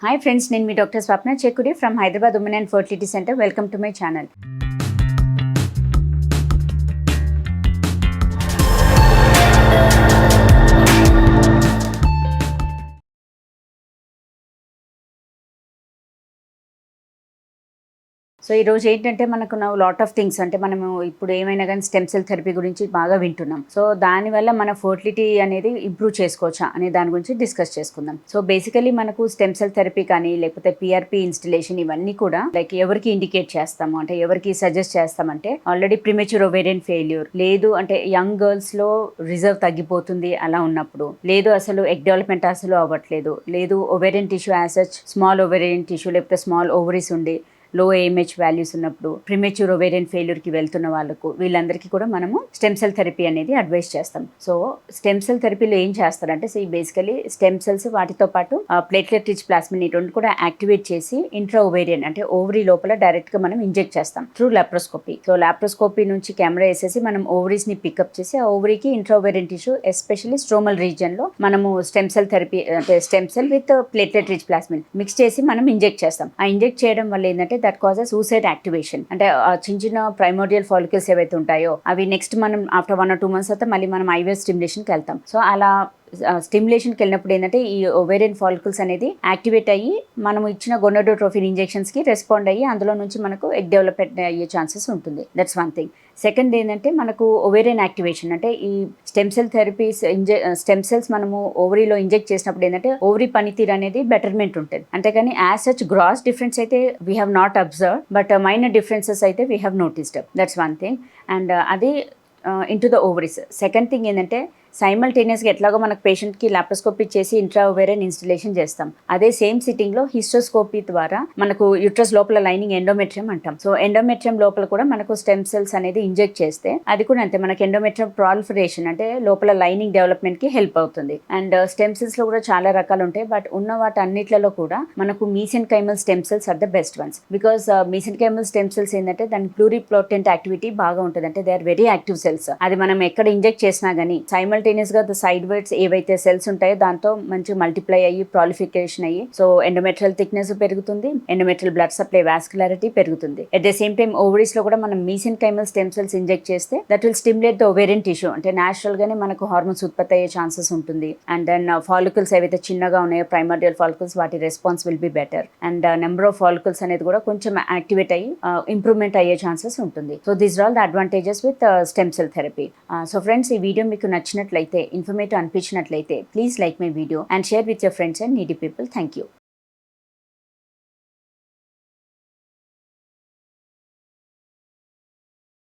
Hi friends నేను మీ doctor Swapna Chekkudi from Hyderabad women and fertility centre welcome to my channel so ఈరోజు ఏంటంటే మనకు lot of things అంటే మనము ఇప్పుడు ఏమైనా కానీ స్టెమ్ సెల్ థెరపీ గురించి బాగా వింటున్నాం. సో దానివల్ల మన ఫర్టిలిటీ అనేది ఇంప్రూవ్ చేసుకోవచ్చా అనే దాని గురించి డిస్కస్ చేసుకుందాం. సో బేసికలీ మనకు స్టెమ్ సెల్ థెరపీ కానీ లేకపోతే పిఆర్పి ఇన్స్టిలేషన్ ఇవన్నీ కూడా లైక్ ఎవరికి ఇండికేట్ చేస్తాము? అంటే ఎవరికి సజెస్ట్ చేస్తామంటే ఆల్రెడీ ప్రిమెచ్యూర్ ఒవేరియన్ ఫెయిల్యూర్ లేదు అంటే యంగ్ గర్ల్స్లో రిజర్వ్ తగ్గిపోతుంది అలా ఉన్నప్పుడు లేదు అసలు ఎగ్ డెవలప్మెంట్ అసలు అవ్వట్లేదు లేదు ovarian tissue as such small ovarian tissue లేకపోతే స్మాల్ ఓవరీస్ ఉండి లో ఏఎంహెచ్ వాల్యూస్ ఉన్నప్పుడు ప్రిమేచ్యూర్ ఒవేరియన్ ఫెయిల్యూర్కి వెళ్తున్న వాళ్ళకు వీళ్ళందరికీ కూడా మనము స్టెమ్ సెల్ థెరపీ అనేది అడ్వైస్ చేస్తాం. సో స్టెమ్ సెల్ థెరపీలో ఏం చేస్తారంటే సో ఈ బేసికలీ స్టెమ్ సెల్స్ వాటితో పాటు ప్లేట్లెట్ రిచ్ ప్లాస్మిన్ ఈ రెండు కూడా యాక్టివేట్ చేసి ఇంట్రా ఒవేరియన్ అంటే ఓవరీ లోపల డైరెక్ట్గా మనం ఇంజెక్ట్ చేస్తాం త్రూ లాప్రోస్కోపీ సో లాప్రోస్కోపీ నుంచి కెమెరా వేసేసి మనం ఓవరీస్ని పికప్ చేసి ఆ ఓవరీకి intra ovarian tissue especially stromal రీజియన్లో మనము స్టెమ్ సెల్ థెరపీ అంటే stem cell with platelet rich plasmin mix చేసి మనం ఇంజెక్ట్ చేస్తాం. ఆ ఇంజెక్ట్ చేయడం వల్ల ఏంటంటే దట్ కాజెస్ సూసైడ్ యాక్టివేషన్ అంటే చిన్న చిన్న ప్రైమోడియల్ ఫాలికల్స్ ఏవైతే ఉంటాయో అవి నెక్స్ట్ మనం after one or two months అయితే మళ్ళీ మనం ఐవీఎఫ్ స్టిమ్యులేషన్కి వెళ్తాం. సో అలా స్టిమ్యులేషన్కి వెళ్ళినప్పుడు ఏంటంటే ఈ ఒవేరియన్ ఫాలికల్స్ అనేది యాక్టివేట్ అయ్యి మనం ఇచ్చిన గొనోడోట్రోఫిన్ ఇంజెక్షన్స్కి రెస్పాండ్ అయ్యి అందులో నుంచి మనకు ఎగ్ డెవలప్మెంట్ అయ్యే ఛాన్సెస్ ఉంటుంది. దట్స్ వన్ థింగ్ సెకండ్ ఏంటంటే మనకు ఒవేరియన్ యాక్టివేషన్ అంటే ఈ స్టెమ్ సెల్ థెరపీస్ ఇంజె స్టెమ్ సెల్స్ మనము ఓవరీలో ఇంజెక్ట్ చేసినప్పుడు ఏంటంటే ఓవరీ పనితీరు అనేది బెటర్మెంట్ ఉంటుంది. అంతేకాని యాజ్ సచ్ గ్రాస్ డిఫరెన్స్ అయితే we have not observe but minor differences అయితే we have noticed that's one thing and అది into the ovaries second thing ఏంటంటే సైమల్టేనియస్గా ఎట్లాగో మనకు పేషెంట్కి లాప్రోస్కోపీ చేసి ఇంట్రావేరియన్ ఇన్స్టలేషన్ చేస్తాం. అదే సేమ్ సిట్టింగ్లో హిస్టోస్కోపీ ద్వారా మనకు యూట్రస్ లోపల లైనింగ్ ఎండోమెట్రియం అంటాం. సో ఎండోమెట్రియం లోపల కూడా మనకు స్టెమ్ సెల్స్ అనేది ఇంజెక్ట్ చేస్తే అది కూడా అంతే మనకి ఎండోమెట్రియం ప్రాలిఫరేషన్ అంటే లోపల లైనింగ్ డెవలప్మెంట్కి హెల్ప్ అవుతుంది. అండ్ స్టెమ్ సెల్స్లో కూడా చాలా రకాలు ఉంటాయి బట్ ఉన్న వాటి అన్నిట్లలో కూడా మనకు mesenchymal stem cells are the best ones because mesenchymal stem cells ఏంటంటే దాని ప్లూరిప్లోటెంట్ యాక్టివిటీ బాగా ఉంటుంది అంటే they are very active cells అది మనం ఎక్కడ ఇంజెక్ట్ చేసినా కానీ సైమల్టేనియస్గా గా సైడ్ వర్డ్స్ ఏవైతే సెల్స్ ఉంటాయో దాంతో మంచి మల్టిప్లై అయ్యి ప్రాలిఫికేషన్ అయ్యి సో ఎండోమెట్రల్ థిక్నెస్ పెరుగుతుంది ఎండోమెట్రల్ బ్లడ్ సప్లై వాస్కులారిటీ పెరుగుతుంది. అట్ ద సేమ్ టైం ఓవరీస్లో కూడా మనం mesenchymal stem cells inject చేస్తే that will stimulate the ovarian tissue అంటే న్యాచురల్ గానే మనకు హార్మోన్స్ ఉత్పత్తి అయ్యే ఛాన్సెస్ ఉంటుంది. అండ్ దెన్ ఫాలికల్స్ ఏవైతే చిన్నగా ఉన్నాయో ప్రైమర్డియల్ ఫాలికల్స్ వాటి response will be better and number of follicles అనేది కూడా కొంచెం యాక్టివేట్ అయ్యి uh, ఇంప్రూవ్మెంట్ అయ్యే ఛాన్సెస్ ఉంటుంది. So these all the advantages with stem cell therapy so friends ఈ వీడియో మీకు నచ్చినట్లయితే informative అనిపించినట్లయితే please like my video and share with your friends and needy people thank you